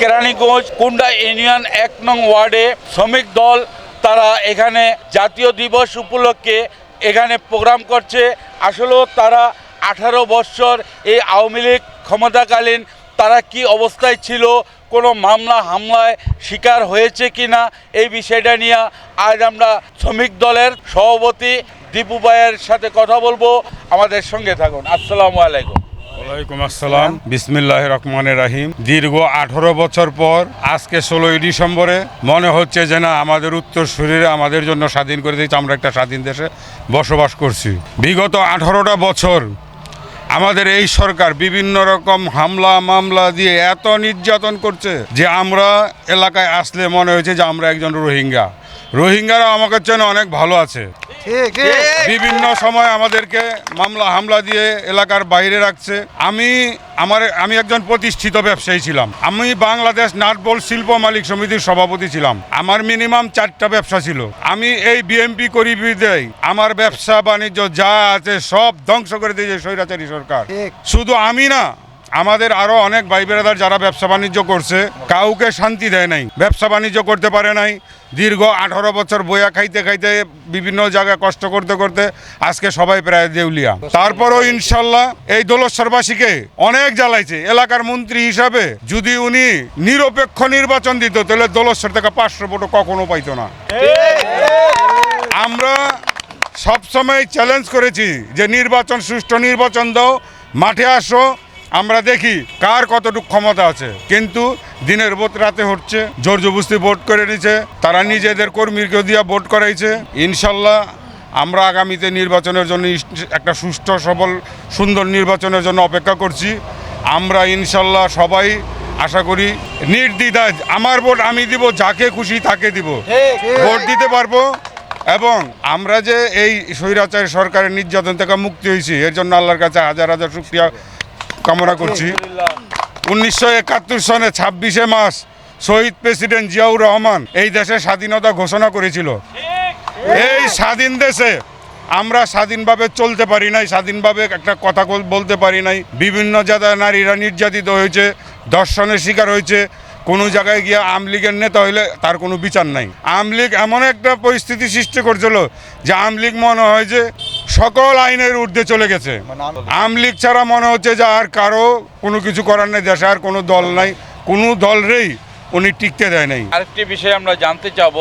কেরানীগঞ্জ, কুন্ডা union এক নং ওয়ার্ডে শ্রমিক দল, তারা এখানে জাতীয় দিবস উপলক্ষে এখানে প্রোগ্রাম করছে। আসলেও তারা আঠারো বৎসর এই আওয়ামী লীগ ক্ষমতাকালীন তারা কি অবস্থায় ছিল, কোনো মামলা হামলায় শিকার হয়েছে কি না এই বিষয়টা নিয়ে আজ আমরা শ্রমিক দলের সভাপতি দীপু ভাইয়ের সাথে কথা বলব। আমাদের সঙ্গে থাকুন। আসসালামু আলাইকুম। ওয়ালাইকুম আসসালাম। বিসমিল্লাহ রহমানের রাহিম। দীর্ঘ আঠারো বছর পর, আজকে ষোলোই ডিসেম্বরে মনে হচ্ছে যে না আমাদের উত্তর শরীরে আমাদের জন্য স্বাধীন করে দিয়েছে। আমরা একটা স্বাধীন দেশে বসবাস করছি। বিগত আঠারোটা বছর আমাদের এই সরকার বিভিন্ন রকম হামলা, মামলা দিয়ে এত নির্যাতন করছে যে আমরা এলাকায় আসলে মনে হয়েছে যে আমরা একজন রোহিঙ্গা। রোহিঙ্গারা আমাকে চেনে অনেক ভালো আছে। বিভিন্ন সময় আমাদেরকে মামলা হামলা দিয়ে এলাকার বাইরে রাখছে। আমি আমার আমি একজন প্রতিষ্ঠিত ব্যবসায়ী ছিলাম। আমি বাংলাদেশ নাটবল শিল্প মালিক সমিতির সভাপতি ছিলাম। আমার মিনিমাম চারটা ব্যবসা ছিল। আমি এই বিএমপি করি বিদেয় আমার ব্যবসা বাণিজ্য যা আছে সব ধ্বংস করে দিয়েছে স্বৈরাচারী সরকার। শুধু আমি না আমাদের আরও অনেক ভাই বেড়াদার যারা ব্যবসা বাণিজ্য করছে, কাউকে শান্তি দেয় নাই, ব্যবসা বাণিজ্য করতে পারে নাই। দীর্ঘ আঠারো বছর বইয়া খাইতে খাইতে বিভিন্ন জায়গায় কষ্ট করতে করতে আজকে সবাই প্রায় দেউলিয়া। তারপরও ইনশাল্লাহ এই দোলশ্বরবাসীকে অনেক জ্বালাইছে। এলাকার মন্ত্রী হিসাবে যদি উনি নিরপেক্ষ নির্বাচন দিত, তাহলে দোলশ্বর থেকে পাঁচশো ভোটও কখনো পাইতো না। আমরা সবসময় চ্যালেঞ্জ করেছি যে নির্বাচন, সুষ্ঠু নির্বাচন দাও, মাঠে আসো আমরা দেখি কার কতটুকু ক্ষমতা আছে। কিন্তু দিনের ভোট রাতে হচ্ছে, জোর জবস্তি ভোট করে নিছে, তারা নিজেদের কর্মীকে দিয়ে ভোট করাইছে। ইনশাল্লাহ আমরা আগামীতে নির্বাচনের জন্য একটা সুষ্ঠু, সবল, সুন্দর নির্বাচনের জন্য অপেক্ষা করছি। আমরা ইনশাল্লাহ সবাই আশা করি নির্দ্বিধায় আমার ভোট আমি দিব, যাকে খুশি তাকে দিব। ভোট দিতে পারব এবং আমরা যে এই স্বৈরাচার সরকারের নির্যাতন থেকে মুক্তি হয়েছি, এর জন্য আল্লাহর কাছে হাজার হাজার শুক্রিয়া কামনা করছি। উনিশশো একাত্তর সনে ছাব্বিশে মাস শহীদ প্রেসিডেন্ট জিয়াউর রহমান এই দেশে স্বাধীনতা ঘোষণা করেছিল। এই স্বাধীন দেশে আমরা স্বাধীনভাবে চলতে পারি নাই, স্বাধীনভাবে একটা কথা বলতে পারি নাই। বিভিন্ন জায়গায় নারীরা নির্যাতিত হয়েছে, দর্শনের শিকার হয়েছে। কোনো জায়গায় গিয়ে আমলিগের নেতা হইলে তার কোনো বিচার নাই। আমলিগ এমন একটা পরিস্থিতি সৃষ্টি করছিল যে আমলিগ মনে হয় যে সকল আইনের ঊর্ধ্বে চলে গেছে। আমলিগ ছাড়া মনে হচ্ছে যে আর কারও কোনো কিছু করার নেই দেশে আর কোনো দল নাই কোনো দলরেই উনি টিকতে দেয় নাই। আরেকটি বিষয় আমরা জানতে চাব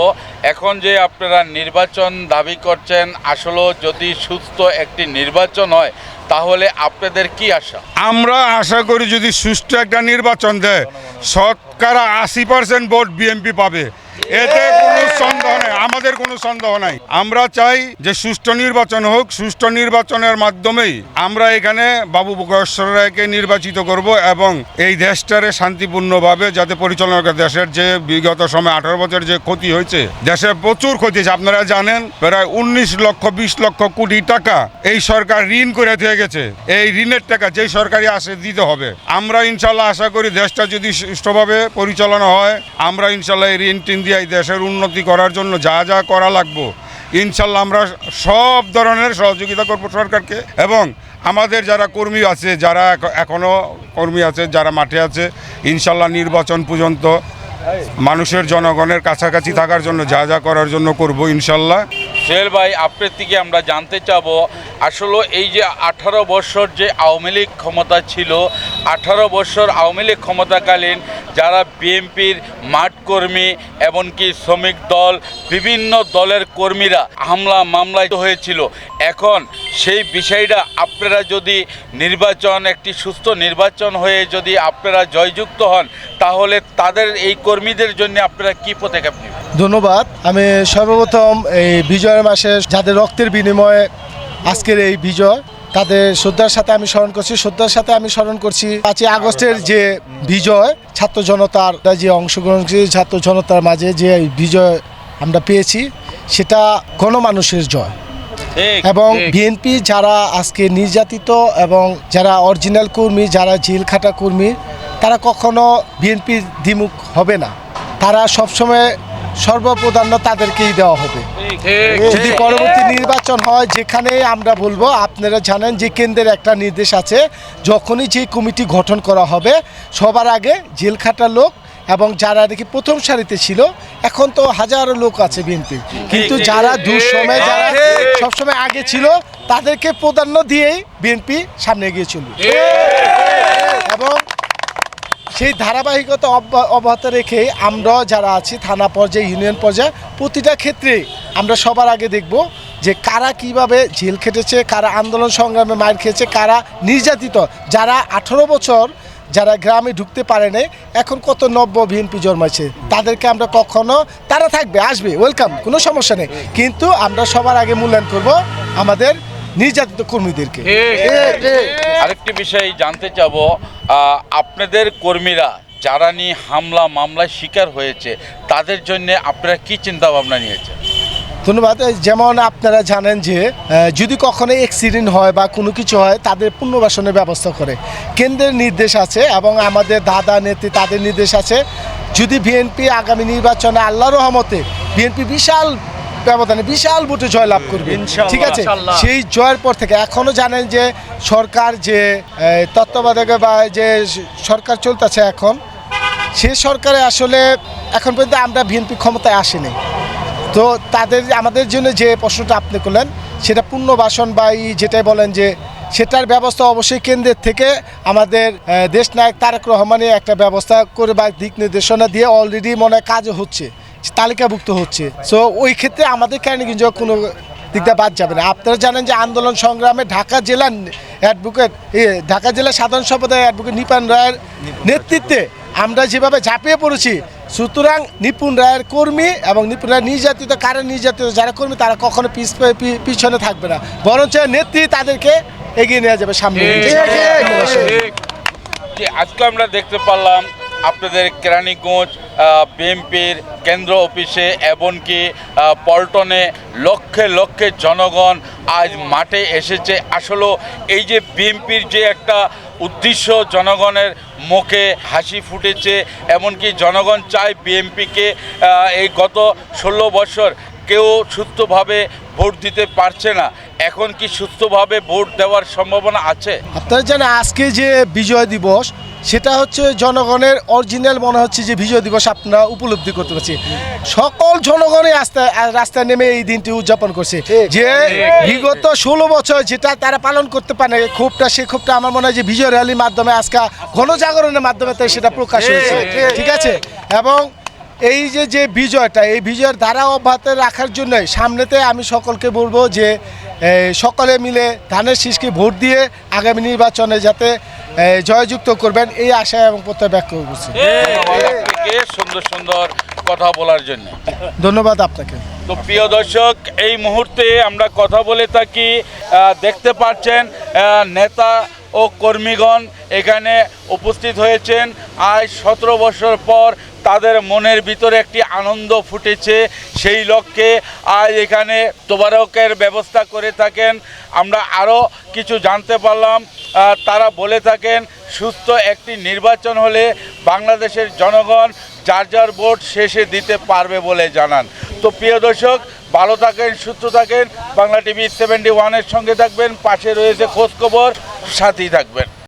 এখন যে আপনারা নির্বাচন দাবি করছেন আসলেও যদি সুস্থ একটি নির্বাচন হয় তাহলে আপনাদের কি আশা? আমরা আশা করি যদি সুষ্ঠু একটা নির্বাচন দেয় শতকরা আশি পার্সেন্ট ভোট বিএনপি পাবে। এতে কোনো সন্দেহ নেই, আমাদের কোনো সন্দেহ নাই। আমরা চাই যে সুষ্ঠু নির্বাচন হোক, সুষ্ঠু নির্বাচনের মাধ্যমেই আমরা এখানে বাবু বগেশ্বর রায়কে নির্বাচিত করব এবং এই দেশটারে শান্তিপূর্ণভাবে যাতে পরিচালনা করে। দেশের যে বিগত সময় আঠারো বছর যে ক্ষতি হয়েছে, দেশে প্রচুর ক্ষতি হয়েছে। আপনারা জানেন, প্রায় উনিশ লক্ষ, বিশ লক্ষ কোটি টাকা এই সরকার ঋণ করে দিয়ে গেছে। এই ঋণের টাকা যেই সরকারি আসে দিতে হবে। আমরা ইনশাল্লাহ আশা করি দেশটা যদি সুষ্ঠুভাবে পরিচালনা হয়, আমরা ইনশাল্লাহ এই ঋণ টিন দিয়ে দেশের উন্নতি করার জন্য যা যা করা লাগবো। ইনশাল্লাহ আমরা সব ধরনের সহযোগিতা করব সরকারকে এবং আমাদের যারা কর্মী আছে, যারা এখনও কর্মী আছে, যারা মাঠে আছে, ইনশাল্লাহ নির্বাচন পর্যন্ত মানুষের জনগণের কাছাকাছি থাকার জন্য যা যা করার জন্য করব ইনশাল্লাহ। সোহেল ভাই, আপনার থেকে আমরা জানতে চাব, আসলে এই যে আঠারো বছর যে আওয়ামী লীগ ক্ষমতা ছিল, আঠারো বছর আওয়ামী লীগ ক্ষমতাকালীন যারা বিএনপির মাঠ কর্মী এমনকি শ্রমিক দল, বিভিন্ন দলের কর্মীরা হামলা, মামলায় হয়েছিল। এখন সেই বিষয়টা আপনারা যদি নির্বাচন, একটি সুস্থ নির্বাচন হয়ে যদি আপনারা জয়যুক্ত হন, তাহলে তাদের এই কর্মীদের জন্য আপনারা কি পদক্ষেপ নেবেন? ধন্যবাদ। আমি সর্বপ্রথম এই বিজয়ের মাসে যাদের রক্তের বিনিময়ে আজকের এই বিজয় তাদের শ্রদ্ধার সাথে আমি স্মরণ করছি। শ্রদ্ধার সাথে আমি স্মরণ করছি পাঁচই আগস্টের যে বিজয় ছাত্র জনতার যে অংশগ্রহণ ছাত্র জনতার মাঝে যে বিজয় আমরা পেয়েছি সেটা গণমানুষের জয়। এবং বিএনপি যারা আজকে নির্যাতিত এবং যারা অরিজিনাল কর্মী যারা জেল খাটা কর্মী তারা কখনো বিএনপির দ্বিমুখ হবে না। তারা সবসময় সর্বপ্রাধান্য তাদেরকেই দেওয়া হবে। যদি পরবর্তী নির্বাচন হয় যেখানে আমরা বলব আপনারা জানেন যে কেন্দ্রের একটা নির্দেশ আছে যখনই যে কমিটি গঠন করা হবে সবার আগে জেল খাটা লোক এবং যারা দেখি প্রথম সারিতে ছিল এখন তো হাজারো লোক আছে বিএনপি। কিন্তু যারা দুঃসময় যারা। সবসময় আগে ছিল তাদেরকে প্রাধান্য দিয়েই বিএনপি সামনে এগিয়ে চলবে এবং সেই ধারাবাহিকতা অব্যা- অব্যাহত রেখে আমরা যারা আছি থানা পর্যায়ে ইউনিয়ন পর্যায়ে প্রতিটা ক্ষেত্রে আমরা সবার আগে দেখব যে কারা কীভাবে জেল খেটেছে, কারা আন্দোলন সংগ্রামে মার খেয়েছে, কারা নির্যাতিত। যারা আঠারো বছর যারা গ্রামে ঢুকতে পারে নাই, এখন কত নব্য বিএনপি জন্মাচ্ছে তাদেরকে আমরা কখনো, তারা থাকবে, আসবে ওয়েলকাম কোনো সমস্যা নেই। কিন্তু আমরা সবার আগে মূল্যায়ন করব আমাদের নির্যাতিত কর্মীদেরকে। আরেকটি বিষয় জানতে চাবো আপনাদের কর্মীরা যারা নিয়ে হামলা, মামলায় শিকার হয়েছে, তাদের জন্য আপনারা কি চিন্তা ভাবনা নিয়েছেন? ধন্যবাদ। যেমন আপনারা জানেন যে যদি কখনো অ্যাক্সিডেন্ট হয় বা কোনো কিছু হয় তাদের পুনর্বাসনের ব্যবস্থা করে। কেন্দ্রের নির্দেশ আছে এবং আমাদের দাদা নেত্রী তাদের নির্দেশ আছে। যদি বিএনপি আগামী নির্বাচনে আল্লাহ রহমতে বিএনপি বিশাল ব্যবধানে বিশাল ভোটে জয়লাভ করবে ঠিক আছে? সেই জয়ের পর থেকে এখনও জানেন যে সরকার যে তত্ত্বাবধায়ক বা যে সরকার চলতেছে এখন সে সরকারে আসলে এখন পর্যন্ত আমরা বিএনপি ক্ষমতায় আসেনি। তো তাদের, আমাদের জন্য যে প্রশ্নটা আপনি করলেন, সেটা পুনর্বাসন বা এই যেটাই বলেন যে সেটার ব্যবস্থা অবশ্যই কেন্দ্রের থেকে আমাদের দেশ দেশনায়ক তারেক রহমানের একটা ব্যবস্থা করে বা দিক নির্দেশনা দিয়ে অলরেডি মনে হয় কাজ হচ্ছে, তালিকাভুক্ত হচ্ছে। সো ওই ক্ষেত্রে আমাদের কেরানীগঞ্জ কোনো দিকটা বাদ যাবে না। আপনারা জানেন যে আন্দোলন সংগ্রামে ঢাকা জেলার অ্যাডভোকেট ঢাকা জেলা সাধারণ সম্পাদক অ্যাডভোকেট নিপান রায়ের নেতৃত্বে আমরা যেভাবে ঝাঁপিয়ে পড়েছি সুতরাং নিপুণ রায়ের কর্মী এবং নিপুণ রায়ের নির্যাতিত কারণ নির্যাতিত যারা কর্মী তারা কখনো পিছনে থাকবে না। বরঞ্চ নেত্রী তাদেরকে এগিয়ে নেওয়া যাবে সামনে। আজকে আমরা দেখতে পারলাম আপনাদের কেরানীগঞ্জ বিএমপির কেন্দ্র অফিসে এমনকি পল্টনে লক্ষে লক্ষে জনগণ আজ মাঠে এসেছে। আসলে এই যে বিএমপির যে একটা উদ্দেশ্য জনগণের মুখে হাসি ফুটেছে, এমনকি জনগণ চায় বিএমপিকে এই গত ষোলো বছর কেউ সুস্থভাবে ভোট দিতে পারছে না। এখন কি সুস্থভাবে ভোট দেওয়ার সম্ভাবনা আছে? আপনারা জানেন আজকে যে বিজয় দিবস সেটা হচ্ছে জনগণের অরিজিনাল মনে হচ্ছে যে বিজয় দিবস আপনারা উপলব্ধি করতে পারছি। সকল জনগণই রাস্তায় রাস্তায় নেমে এই দিনটি উদযাপন করছে। যে বিগত ষোলো বছর যেটা তারা পালন করতে পারে ক্ষোভটা সেই ক্ষোভটা আমার মনে হয় যে বিজয় র্যালির মাধ্যমে আজকে গণজাগরণের মাধ্যমে তাই সেটা প্রকাশ হয়েছে। ঠিক আছে? এবং এই যে যে বিজয়টা এই বিজয়ের ধারা অব্যাহত রাখার জন্য সামনেতে আমি সকলকে বলব যে সকলে মিলে ধানের শীষকে ভোট দিয়ে আগামী নির্বাচনে যাতে জয়যুক্ত করবেন এই আশায় এবং প্রত্যয় ব্যক্ত করছি। সুন্দর সুন্দর কথা বলার জন্য। ধন্যবাদ আপনাকে। তো প্রিয় দর্শক এই মুহূর্তে আমরা কথা বলে থাকি দেখতে পাচ্ছেন নেতা ও কর্মীগণ এখানে উপস্থিত হয়েছেন। আজ সতেরো বছর পর তাদের মনের ভিতরে একটি আনন্দ ফুটেছে। সেই লক্ষ্যে আজ এখানে তোবারকের ব্যবস্থা করে থাকেন। আমরা আরও কিছু জানতে পারলাম। তারা বলে থাকেন, সুস্থ একটি নির্বাচন হলে বাংলাদেশের জনগণ যার যার ভোট শেষে দিতে পারবে বলে জানান। তো প্রিয় দর্শক, ভালো থাকেন, সুস্থ থাকেন। বাংলা টিভি সেভেন্টি ওয়ানের সঙ্গে থাকবেন, পাশে রয়েছে খোঁজখবর সাথেই থাকবেন।